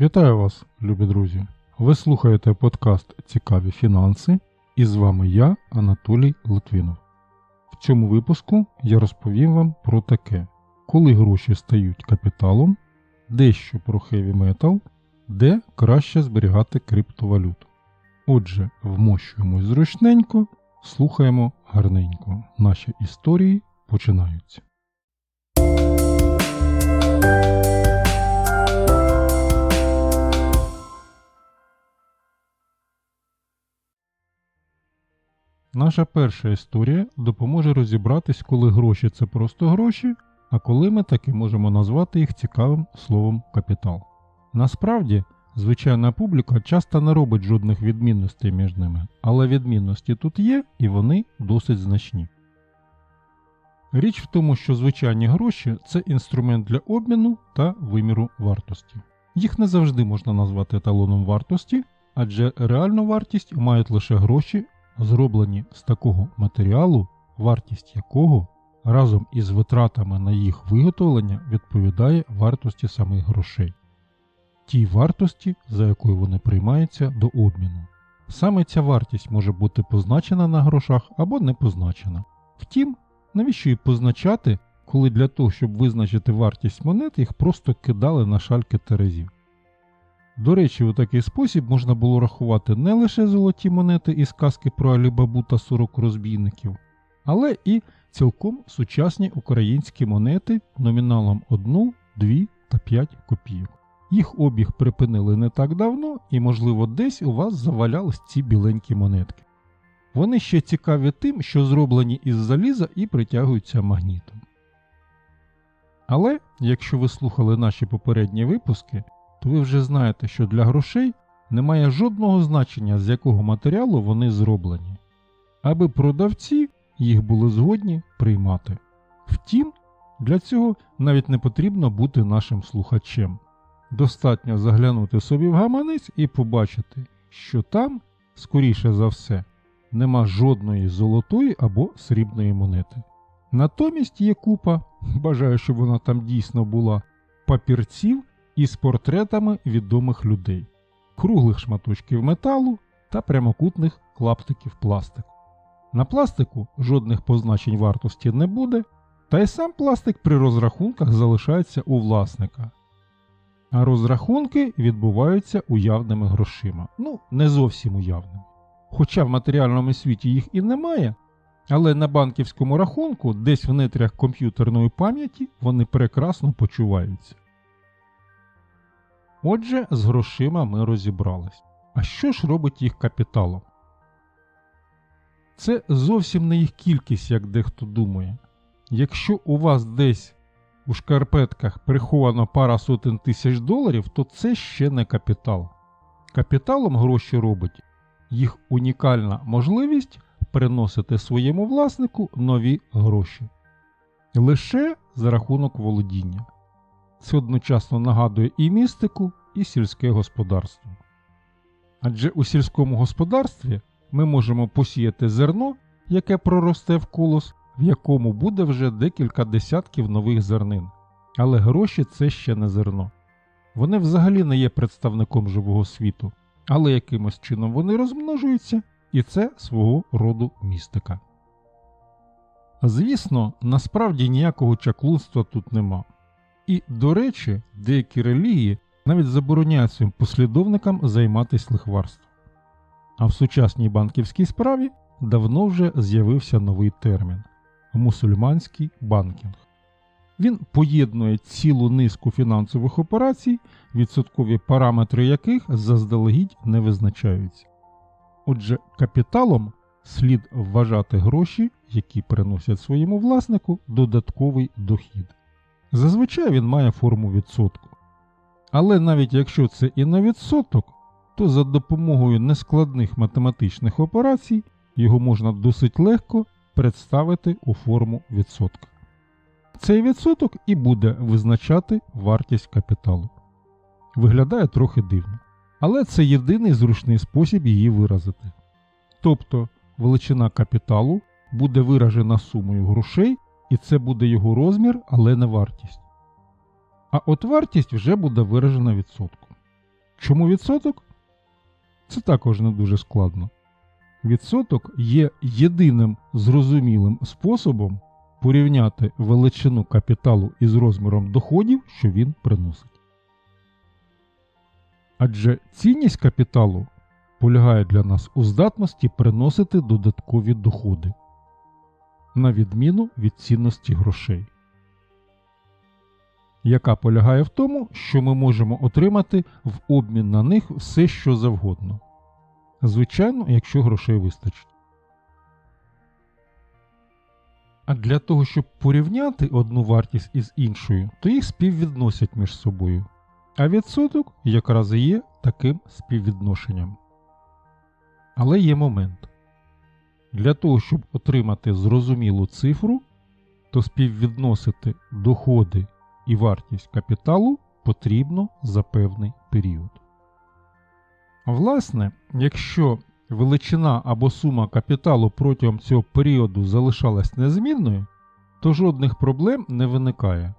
Вітаю вас, любі друзі! Ви слухаєте подкаст Цікаві фінанси і з вами я, Анатолій Литвинов. В цьому випуску я розповім вам про таке, коли гроші стають капіталом, дещо про хеві метал, де краще зберігати криптовалюту. Отже, вмощуємось зручненько, слухаємо гарненько. Наші історії починаються. Наша перша історія допоможе розібратись, коли гроші це просто гроші, а коли ми таки можемо назвати їх цікавим словом капітал. Насправді, звичайна публіка часто не робить жодних відмінностей між ними, але відмінності тут є і вони досить значні. Річ в тому, що звичайні гроші це інструмент для обміну та виміру вартості. Їх не завжди можна назвати еталоном вартості, адже реальну вартість мають лише гроші, зроблені з такого матеріалу, вартість якого разом із витратами на їх виготовлення відповідає вартості самих грошей, тій вартості, за якою вони приймаються до обміну. Саме ця вартість може бути позначена на грошах або не позначена. Втім, навіщо її позначати, коли для того, щоб визначити вартість монет, їх просто кидали на шальки терезів. До речі, у такий спосіб можна було рахувати не лише золоті монети із казки про Алібабу та 40 розбійників, але і цілком сучасні українські монети номіналом 1, 2 та 5 копійок. Їх обіг припинили не так давно, і, можливо, десь у вас завалялись ці біленькі монетки. Вони ще цікаві тим, що зроблені із заліза і притягуються магнітом. Але, якщо ви слухали наші попередні випуски, то ви вже знаєте, що для грошей немає жодного значення, з якого матеріалу вони зроблені, аби продавці їх були згодні приймати. Втім, для цього навіть не потрібно бути нашим слухачем. Достатньо заглянути собі в гаманець і побачити, що там, скоріше за все, нема жодної золотої або срібної монети. Натомість є купа, бажаю, щоб вона там дійсно була, папірців із портретами відомих людей, круглих шматочків металу та прямокутних клаптиків пластику. На пластику жодних позначень вартості не буде, та й сам пластик при розрахунках залишається у власника. А розрахунки відбуваються уявними грошима. Ну, не зовсім уявними. Хоча в матеріальному світі їх і немає, але на банківському рахунку, десь в нетрях комп'ютерної пам'яті, вони прекрасно почуваються. Отже, з грошима ми розібрались. А що ж робить їх капіталом? Це зовсім не їх кількість, як дехто думає. Якщо у вас десь у шкарпетках приховано пара сотень тисяч доларів, то це ще не капітал. Капіталом гроші робить їх унікальна можливість приносити своєму власнику нові гроші лише за рахунок володіння. Це одночасно нагадує і містику, і сільське господарство. Адже у сільському господарстві ми можемо посіяти зерно, яке проросте в колос, в якому буде вже декілька десятків нових зернин. Але гроші це ще не зерно. Вони взагалі не є представником живого світу, але якимось чином вони розмножуються, і це свого роду містика. Звісно, насправді ніякого чаклунства тут нема. І, до речі, деякі релігії навіть забороняють своїм послідовникам займатися лихварством. А в сучасній банківській справі давно вже з'явився новий термін мусульманський банкінг. Він поєднує цілу низку фінансових операцій, відсоткові параметри яких заздалегідь не визначаються. Отже, капіталом слід вважати гроші, які приносять своєму власнику додатковий дохід. Зазвичай він має форму відсотку. Але навіть якщо це і не відсоток, то за допомогою нескладних математичних операцій його можна досить легко представити у форму відсотка. Цей відсоток і буде визначати вартість капіталу. Виглядає трохи дивно, але це єдиний зручний спосіб її виразити. Тобто величина капіталу буде виражена сумою грошей, і це буде його розмір, але не вартість. А от вартість вже буде виражена відсотком. Чому відсоток? Це також не дуже складно. Відсоток є єдиним зрозумілим способом порівняти величину капіталу із розміром доходів, що він приносить. Адже цінність капіталу полягає для нас у здатності приносити додаткові доходи, на відміну від цінності грошей, яка полягає в тому, що ми можемо отримати в обмін на них все, що завгодно. Звичайно, якщо грошей вистачить. А для того, щоб порівняти одну вартість із іншою, то їх співвідносять між собою. А відсоток якраз і є таким співвідношенням. Але є момент. Для того, щоб отримати зрозумілу цифру, то співвідносити доходи і вартість капіталу потрібно за певний період. Власне, якщо величина або сума капіталу протягом цього періоду залишалась незмінною, то жодних проблем не виникає.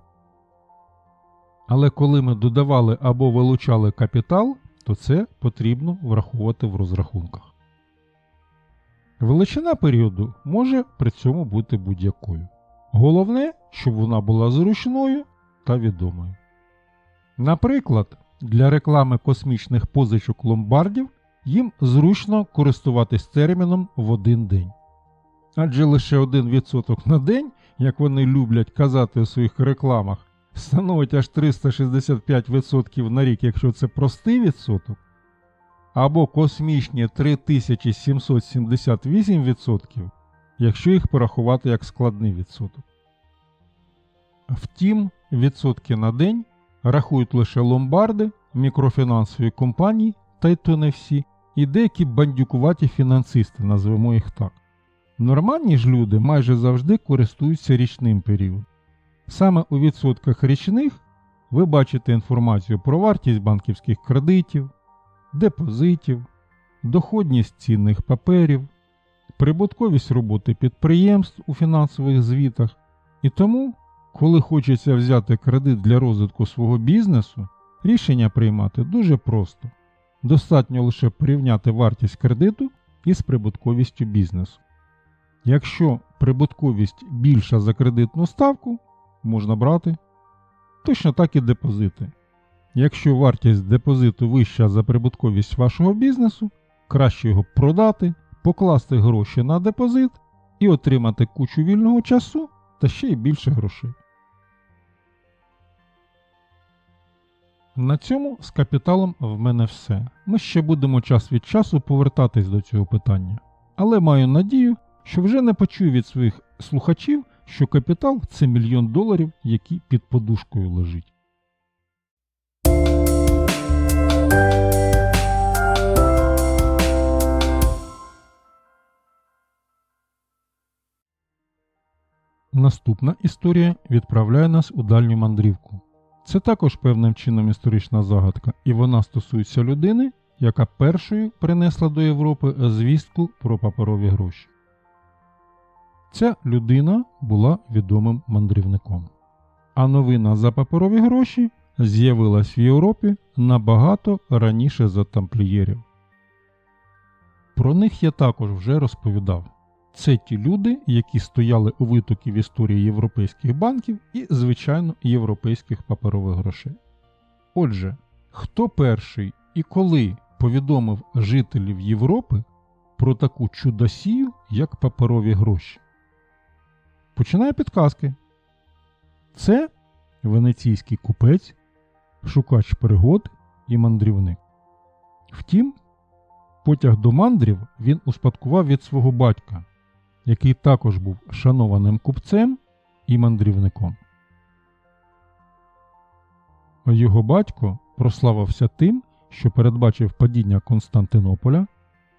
Але коли ми додавали або вилучали капітал, то це потрібно враховувати в розрахунках. Величина періоду може при цьому бути будь-якою. Головне, щоб вона була зручною та відомою. Наприклад, для реклами космічних позичок ломбардів їм зручно користуватись терміном в один день. Адже лише 1% на день, як вони люблять казати у своїх рекламах, становить аж 365% на рік, якщо це простий відсоток, або космічні 3778%, якщо їх порахувати як складний відсоток. Втім, відсотки на день рахують лише ломбарди, мікрофінансові компанії, та й то не всі, і деякі бандюкуваті фінансисти, назвемо їх так. Нормальні ж люди майже завжди користуються річним періодом. Саме у відсотках річних ви бачите інформацію про вартість банківських кредитів, депозитів, доходність цінних паперів, прибутковість роботи підприємств у фінансових звітах. І тому, коли хочеться взяти кредит для розвитку свого бізнесу, рішення приймати дуже просто. Достатньо лише порівняти вартість кредиту із прибутковістю бізнесу. Якщо прибутковість більша за кредитну ставку, можна брати, точно так і депозити. Якщо вартість депозиту вища за прибутковість вашого бізнесу, краще його продати, покласти гроші на депозит і отримати кучу вільного часу та ще й більше грошей. На цьому з капіталом в мене все. Ми ще будемо час від часу повертатись до цього питання. Але маю надію, що вже не почую від своїх слухачів, що капітал це мільйон доларів, який під подушкою лежить. Наступна історія відправляє нас у дальню мандрівку. Це також певним чином історична загадка, і вона стосується людини, яка першою принесла до Європи звістку про паперові гроші. Ця людина була відомим мандрівником. А новина за паперові гроші з'явилась в Європі набагато раніше за тамплієрів. Про них я також вже розповідав. Це ті люди, які стояли у витокі в історії європейських банків і, звичайно, європейських паперових грошей. Отже, хто перший і коли повідомив жителів Європи про таку чудосію, як паперові гроші? Починає підказки. Це венеційський купець, шукач пригод і мандрівник. Втім, потяг до мандрів він успадкував від свого батька, який також був шанованим купцем і мандрівником. Його батько прославився тим, що передбачив падіння Константинополя,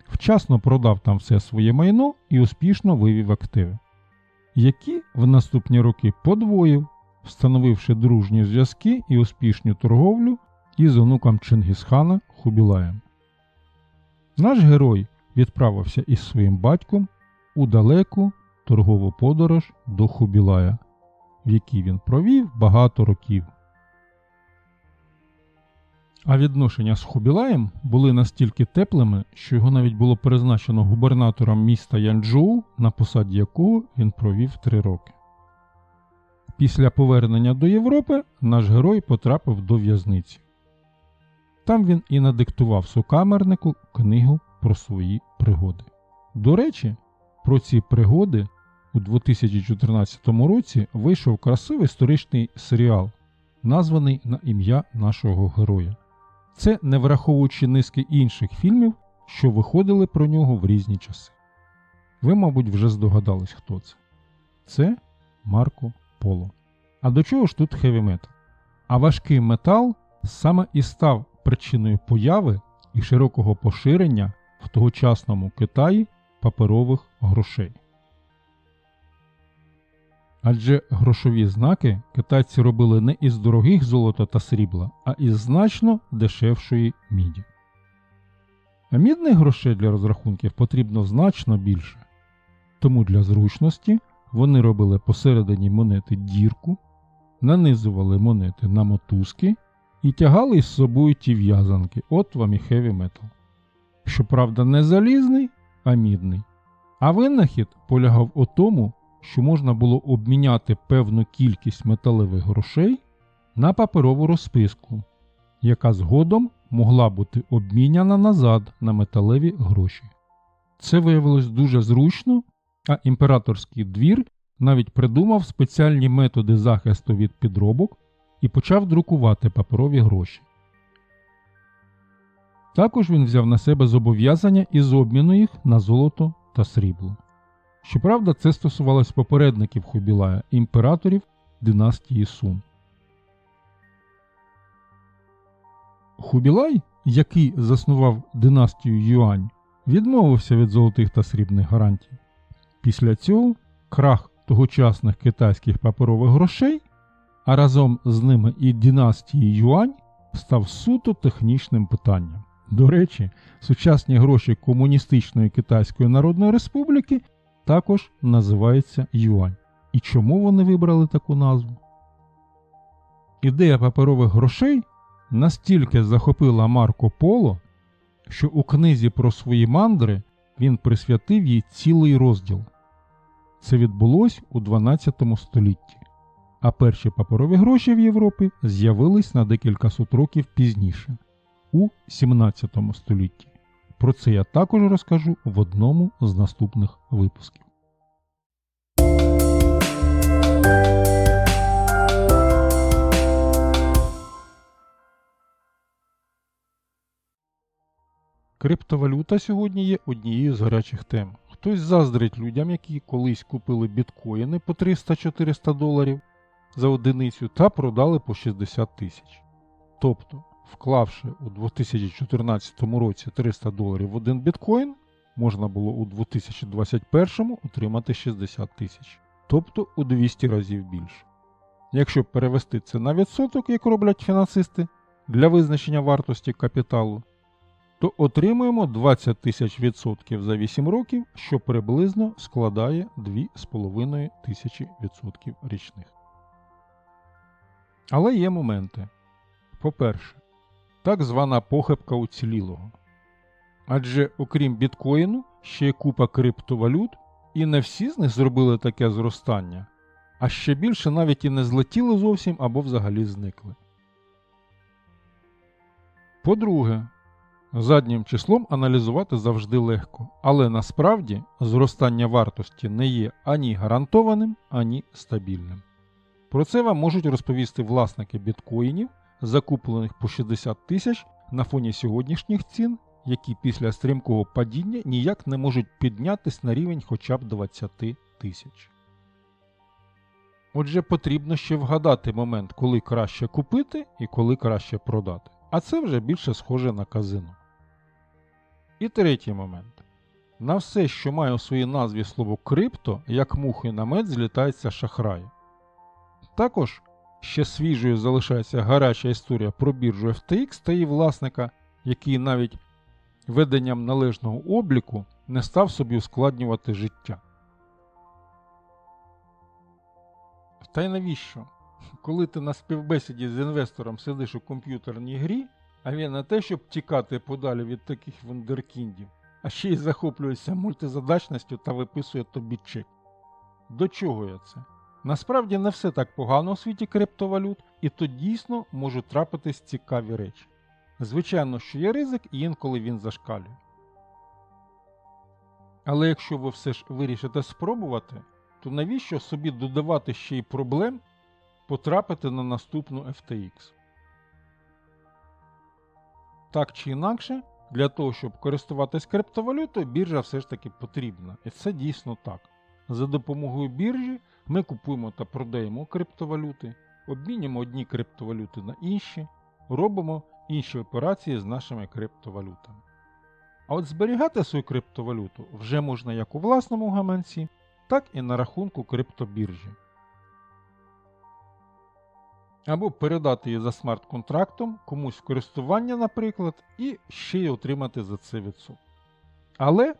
вчасно продав там все своє майно і успішно вивів активи, які в наступні роки подвоїв, встановивши дружні зв'язки і успішну торговлю із онуком Чингісхана Хубілаєм. Наш герой відправився із своїм батьком у далеку торгову подорож до Хубілая, в якій він провів багато років. А відношення з Хубілаєм були настільки теплими, що його навіть було призначено губернатором міста Янчжоу, на посаді якого він провів три роки. Після повернення до Європи наш герой потрапив до в'язниці. Там він і надиктував сукамернику книгу про свої пригоди. До речі, про ці пригоди у 2014 році вийшов красивий історичний серіал, названий на ім'я нашого героя. Це не враховуючи низки інших фільмів, що виходили про нього в різні часи. Ви, мабуть, вже здогадались, хто це. Це Марко Поло. А до чого ж тут хеві метал? А важкий метал саме і став причиною появи і широкого поширення в тогочасному Китаї паперових грошей. Адже грошові знаки китайці робили не із дорогих золота та срібла, а із значно дешевшої міді. А мідних грошей для розрахунків потрібно значно більше. Тому для зручності вони робили посередині монети дірку, нанизували монети на мотузки і тягали із собою ті в'язанки. От вам і хеві метал. Щоправда, не залізний, а мідний. А винахід полягав у тому, що можна було обміняти певну кількість металевих грошей на паперову розписку, яка згодом могла бути обміняна назад на металеві гроші. Це виявилось дуже зручно, а імператорський двір навіть придумав спеціальні методи захисту від підробок і почав друкувати паперові гроші. Також він взяв на себе зобов'язання із обміну їх на золото та срібло. Щоправда, це стосувалось попередників Хубілая, імператорів династії Сун. Хубілай, який заснував династію Юань, відмовився від золотих та срібних гарантій. Після цього крах тогочасних китайських паперових грошей, а разом з ними і династії Юань став суто технічним питанням. До речі, сучасні гроші Комуністичної Китайської Народної Республіки також називаються юань. І чому вони вибрали таку назву? Ідея паперових грошей настільки захопила Марко Поло, що у книзі про свої мандри він присвятив їй цілий розділ. Це відбулось у 12 столітті, а перші паперові гроші в Європі з'явились на декілька сот років пізніше, у 17 столітті. Про це я також розкажу в одному з наступних випусків. Криптовалюта сьогодні є однією з гарячих тем. Хтось заздрить людям, які колись купили біткоїни по 300-400 доларів за одиницю та продали по 60 тисяч. Тобто, вклавши у 2014 році 300 доларів в один біткоін, можна було у 2021 отримати 60 тисяч, тобто у 200 разів більше. Якщо перевести це на відсоток, як роблять фінансисти, для визначення вартості капіталу, то отримуємо 20 тисяч відсотків за 8 років, що приблизно складає 2,5 тисячі відсотків річних. Але є моменти. По-перше, так звана похибка уцілілого. Адже окрім біткоїну, ще є купа криптовалют, і не всі з них зробили таке зростання, а ще більше навіть і не злетіли зовсім або взагалі зникли. По-друге, заднім числом аналізувати завжди легко, але насправді зростання вартості не є ані гарантованим, ані стабільним. Про це вам можуть розповісти власники біткоїнів, закуплених по 60 тисяч на фоні сьогоднішніх цін, які після стрімкого падіння ніяк не можуть піднятись на рівень хоча б 20 тисяч. Отже, потрібно ще вгадати момент, коли краще купити і коли краще продати. А це вже більше схоже на казино. І третій момент. На все, що має у своїй назві слово крипто, як мухи на мед злітається шахраї. Також ще свіжою залишається гаряча історія про біржу FTX та її власника, який навіть веденням належного обліку не став собі ускладнювати життя. Та й навіщо? Коли ти на співбесіді з інвестором сидиш у комп'ютерній грі, А він не те, щоб тікати подалі від таких вундеркіндів, а ще й захоплюється мультизадачністю та виписує тобі чек. До чого я це? Насправді не все так погано у світі криптовалют, і тут дійсно можуть трапитись цікаві речі. Звичайно, що є ризик, і інколи він зашкалює. Але якщо ви все ж вирішите спробувати, то навіщо собі додавати ще й проблем потрапити на наступну FTX? Так чи інакше, для того, щоб користуватись криптовалютою, біржа все ж таки потрібна. І це дійсно так. За допомогою біржі ми купуємо та продаємо криптовалюти, обмінюємо одні криптовалюти на інші, робимо інші операції з нашими криптовалютами. А от зберігати свою криптовалюту вже можна як у власному гаманці, так і на рахунку криптобіржі. Або передати її за смарт-контрактом комусь в користування, наприклад, і ще й отримати за це відсоток. Але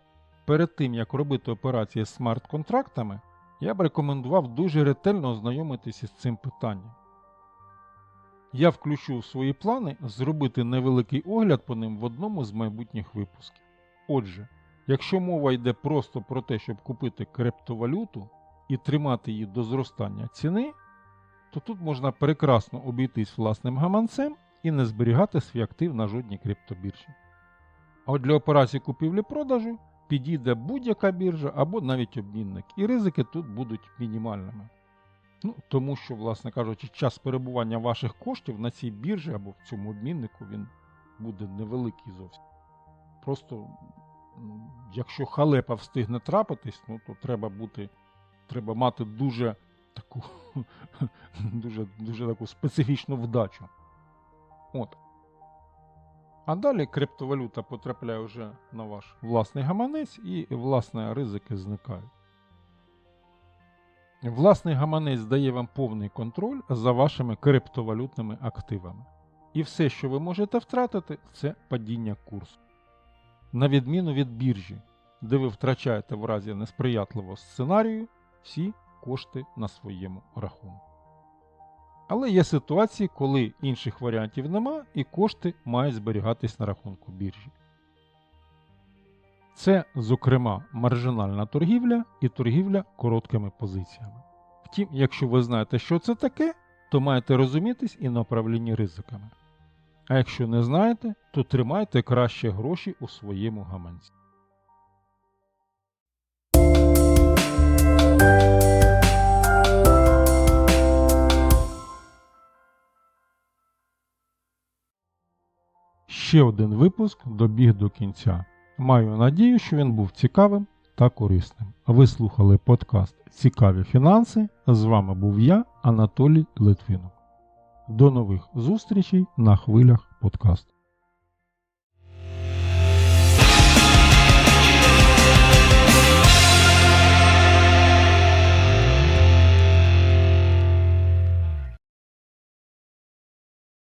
перед тим як робити операції з смарт-контрактами, я б рекомендував дуже ретельно ознайомитися з цим питанням. Я включу в свої плани зробити невеликий огляд по ним в одному з майбутніх випусків. Отже, якщо мова йде просто про те, щоб купити криптовалюту і тримати її до зростання ціни, то тут можна прекрасно обійтись власним гаманцем і не зберігати свій актив на жодній криптобіржі. А от для операцій купівлі-продажу підійде будь-яка біржа або навіть обмінник, і ризики тут будуть мінімальними. Ну, Тому що, власне кажучи, час перебування ваших коштів на цій біржі або в цьому обміннику він буде невеликий зовсім. Просто, якщо халепа встигне трапитись, ну, то треба бути, треба мати дуже таку, дуже, дуже таку специфічну вдачу. От. А далі криптовалюта потрапляє вже на ваш власний гаманець і, власне, ризики зникають. Власний гаманець дає вам повний контроль за вашими криптовалютними активами. І все, що ви можете втратити, це падіння курсу. На відміну від біржі, де ви втрачаєте в разі несприятливого сценарію всі кошти на своєму рахунку. Але є ситуації, коли інших варіантів нема і кошти мають зберігатись на рахунку біржі. Це, зокрема, маржинальна торгівля і торгівля короткими позиціями. Втім, якщо ви знаєте, що це таке, то маєте розумітись і на ризиками. А якщо не знаєте, то тримайте краще гроші у своєму гаманці. Ще один випуск добіг до кінця. Маю надію, що він був цікавим та корисним. Ви слухали подкаст Цікаві фінанси. З вами був я, Анатолій Литвинов. До нових зустрічей на хвилях подкасту.